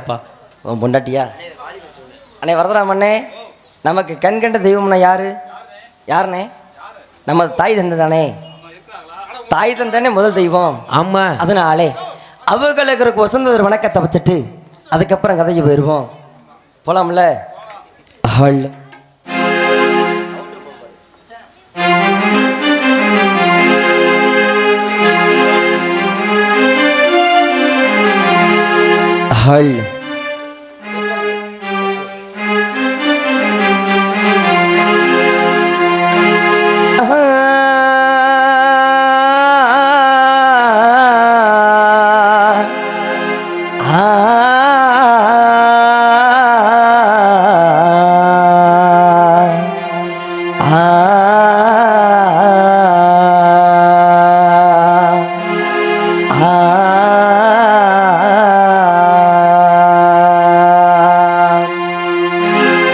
அப்பா. உன் பொண்டாட்டியா? அண்ணே வரதராமண்ணே நமக்கு கண் கண்ட தெய்வம்னா யாரு? யாருண்ணே? நம்ம தாய் தந்தை தானே? தாய் தந்தானே முதல் தெய்வம். ஆமா. அதனாலே அவங்களுக்கு ஒரு வசந்த ஒரு வணக்கத்தை வச்சுட்டு அதுக்கப்புறம் கதைக்கு போயிடுவோம் போலாம்ல? ஹல் ஹல்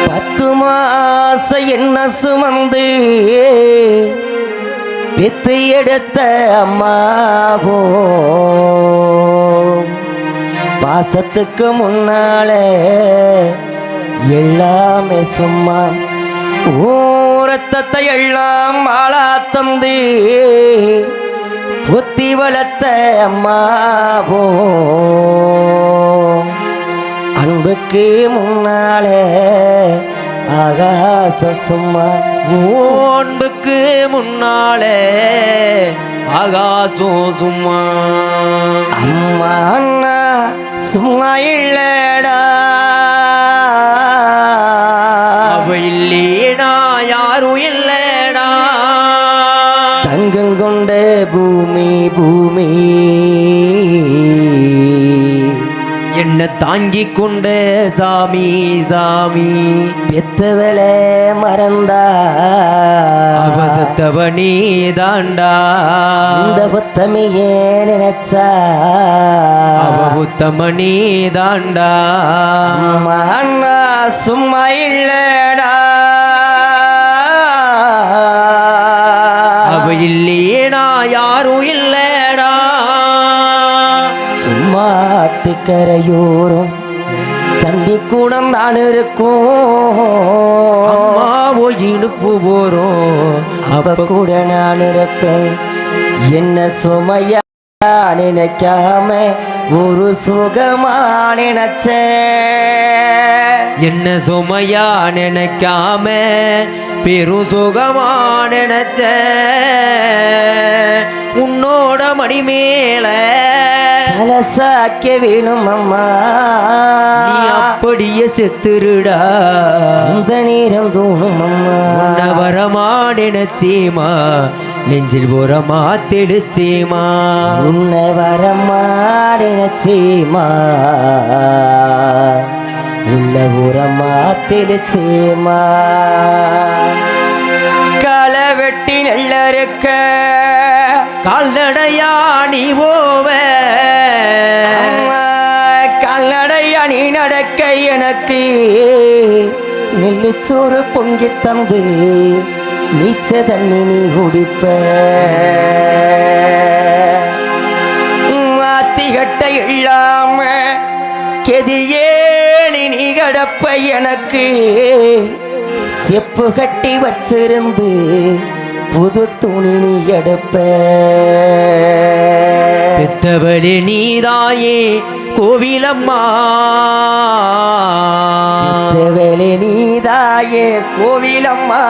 பத்து மாச என்ன சுமந்து பித்து எடுத்த அம்மாவோ பாசத்துக்கு முன்னாலே எல்லாமே சும்மா ஓ ஊரத்தத்தை எல்லாம் ஆளா தந்து புத்தி வளர்த்த அம்மாவோ அன்புக்கு முன்னாலே ஆகாச சும்மா. ஓன்புக்கு முன்னாலே ஆகாசம் சும்மா. அம்மா அண்ணா சும்மா இல்லடா. இல்லடா தங்கம் கொண்ட பூமி பூமி. என்ன தாங்கி கொண்ட சாமி சாமி. பெத்தவளே மறந்தா. அவசத்தவனே தாண்டா இந்த புத்தமையே நினைச்சா? அவ உத்தமனே தாண்டா அம்மா அண்ணா சும்மா இல்லடா. இல்லேனா யாரும் இல்லடா சும்மாட்டுக்கரையோரம் தண்ணி கூடம் நான் இருக்கும். இனுப்பு போறோம். அப்ப கூட நான் இருப்பேன். என்ன சுமையா நினைக்காம ஒரு சுகமா நினைச்சேன். என்ன சுமையா நினைக்காம பெரும் சுகமா நினைச்ச உன்னோட மடி மேல கலசாக்க வேணும் அம்மா. அப்படியே செத்துருடா. அந்த நேரம் தோணும் அம்மா. உன்ன வரமா நினைச்சேமா நெஞ்சில் உரமா தெளிச்சேமா உன்னை வரமாடினச்சேமா உள்ள உரமா தெளிச்சேமா களை வெட்டி நெல்ல இருக்க கால்நடையா நீ போவ கால்நடையா நீ நடக்க எனக்கு. நெல்லிச்சோறு பொங்கி தந்து நீச்ச தண்ணி நீ குடிப்ப. எனக்கு செப்பு கட்டி வச்சிருந்து புது துணி நீ எடுப்ப. பெத்தவளே நீதாயே கோவிலம்மா. வேலை நீதாயே கோவிலம்மா.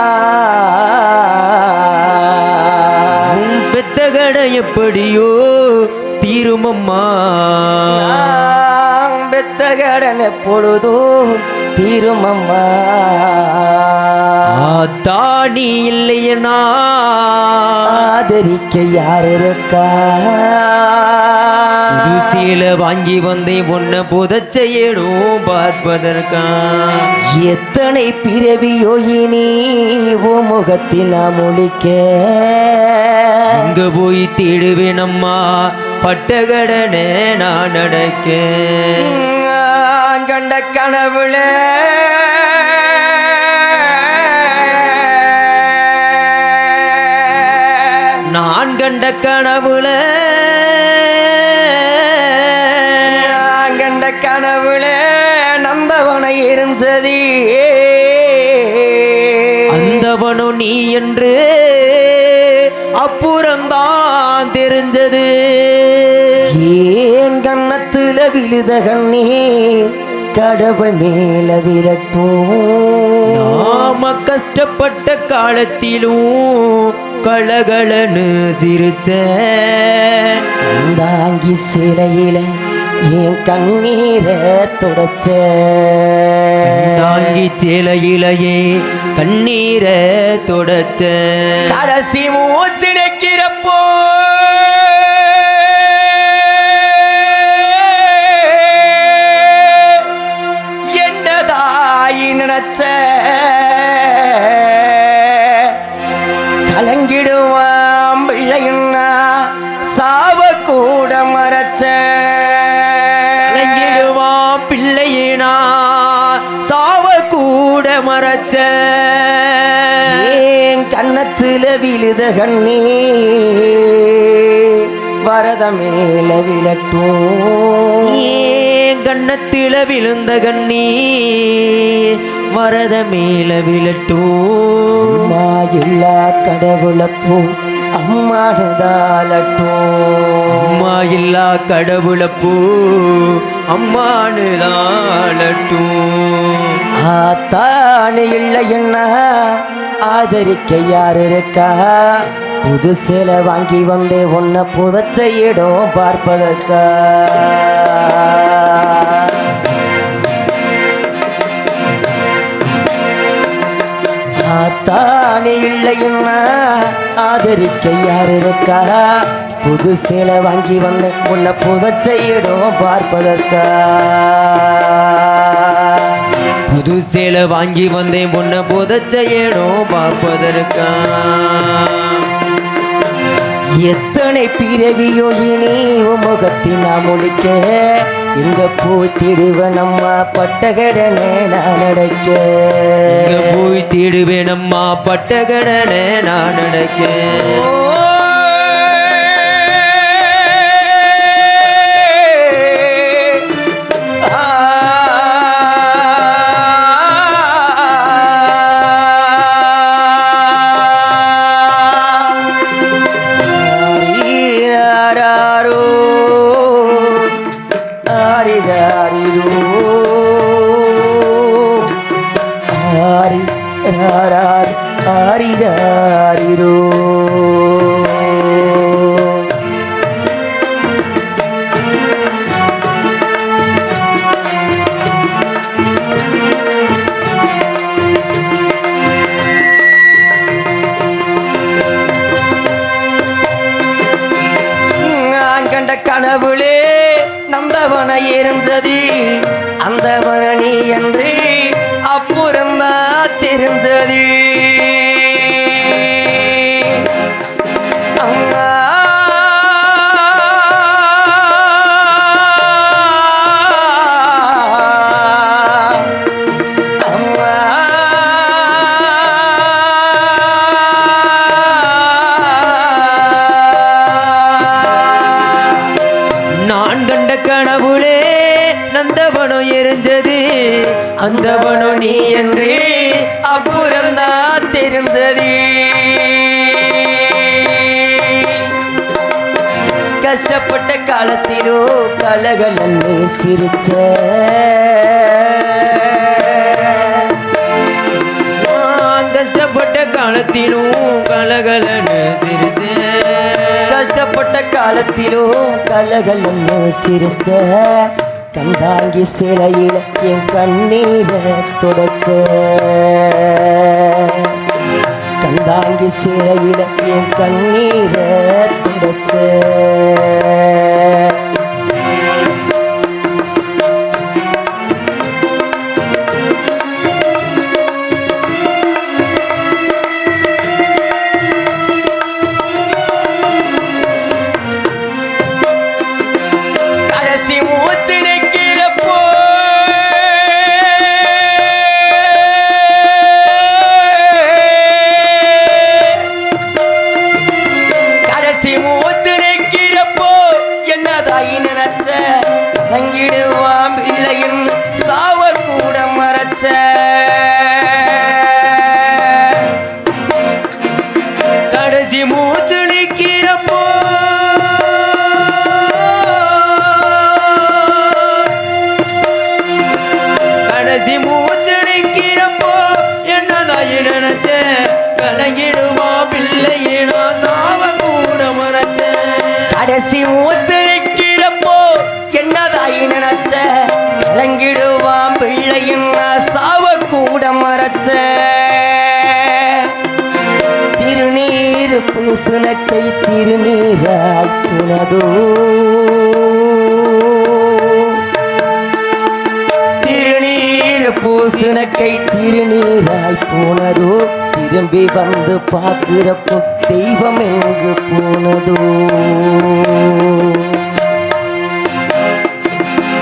உன் பெத்த கடை எப்படியோ தீருமம்மா. பெத்த கடன் எப்பொழுதோ தீருமம்மா. நீ இல்லையனா? ஆதரிக்க யார் இருக்கா சேலை வாங்கி வந்தேன் பொண்ண புதச்செயடும் பார்ப்பதற்கா? எத்தனை பிறவியோ இனி முகத்தில் நாம் ஒழிக்க? இங்க போய் தேடுவேனம்மா பட்டகடனே நான் நடக்க கண்ட கனவுல நான் கண்ட கனவுல நான் கண்ட கனவுல நந்தவனை இருந்தது. அந்தவனு நீ என்று அப்புறம்தான் தெரிஞ்சது. ஏன் கண்ணத்துல விழுத கண்ணீர்? கடவுள் மேல விரட்டும். நாம கஷ்டப்பட்ட காலத்திலும் கலகலன்னு சிரிச்ச. கந்தாங்கி சிறையில என் கண்ணீரை தொடச்ச. தாங்கி சேலையிலையே கண்ணீரை தொடச்ச. கடைசி மூச்சு கண்ணத்துல விழுத கண்ணீ வரத மேல விழட்டும் ஏன் கண்ணத்தில விழுந்த கண்ணீ வரத மேல விழட்டும் அம்மா இல்லா கடவுளப்போ அம்மாடுதாலட்டும் அம்மா இல்லா கடவுளப்பூ அம்மானுதாளட்டும். ஆத்தானு இல்லைன்னா ஆதரிக்க யார் இருக்கா புது சேலை வாங்கி வந்தே உன்னை புதச்ச இடம் பார்ப்பதற்கா. தானே இல்லைன்னா ஆதரிக்க யார் இருக்கா புது சேலை வாங்கி வந்தே உன்னை புதச்ச இடம் பார்ப்பதற்கா. புது சேலை வாங்கி வந்தேன். பொண்ண புதைச்ச ஏனோ பார்ப்பதற்கா? எத்தனை பிறவியோ இனி முகத்தில் நான் முடிக்க இங்க பூத்திடுவ நம்ம பட்டகடனே நான் அடைக்க. இங்க போய் தேடுவேன் அம்மா பட்ட கடனை நான் நடக்க രാരിരാരിരോ ആരി രാരാരി ആരിരാരിരോ കനവിളേ நந்தவன இருந்தது. அந்தவன நீ என்று அப்புறம்தான் தெரிஞ்சது கலகலன்னு சிரிச்ச நான் கஷ்டப்பட்ட காலத்திலும் கலகலன்னு சிரிச்சேன் கஷ்டப்பட்ட காலத்திலும் கலகலன்னு சிரிச்ச கந்தாங்கி சிலையில என் கண்ணீரை தொடச்ச கந்தாங்கி சிலையில என் கண்ணீரை தொடச்ச மறைச்சேன் கடைசி என்னதாய் நினைச்ச? கலங்கிடுவான் பிள்ளையின் சாவ கூட மறைச்ச? திருநீர் பூசுனக்கை திருநீராய் புனதோ? திருநீர் பூசுனக்கை திருநீராய் போனதோ? திரும்பி வந்து பார்க்கிறப்போ தெய்வம் எங்கு போனதோ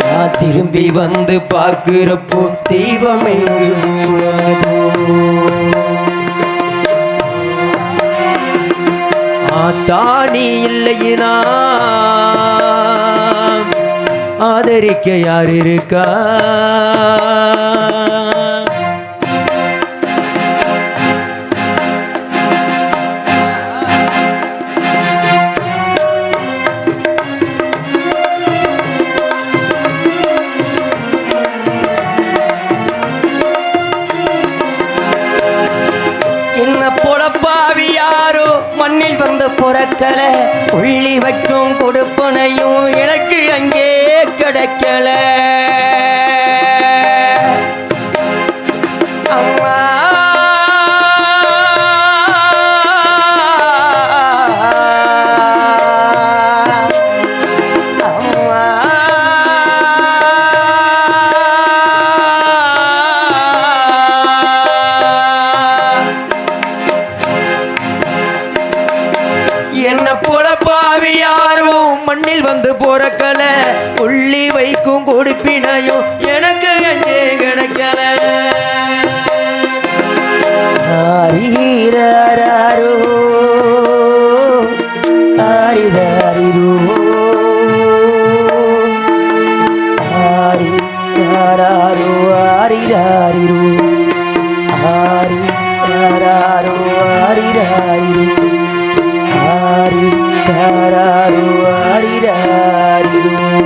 நான் திரும்பி வந்து பார்க்கிறப்போ தெய்வம் எங்கு போனதோ? ஆத்தாணி இல்லையினா ஆதரிக்க யார் இருக்கா அம்மா என்ன போல பாவி யாரும் மண்ணில் வந்து போறக்கல உள்ளி வைக்கும் கொடுப்பினையும் ഹാരി ഹാരി ഹാരി ഹാരി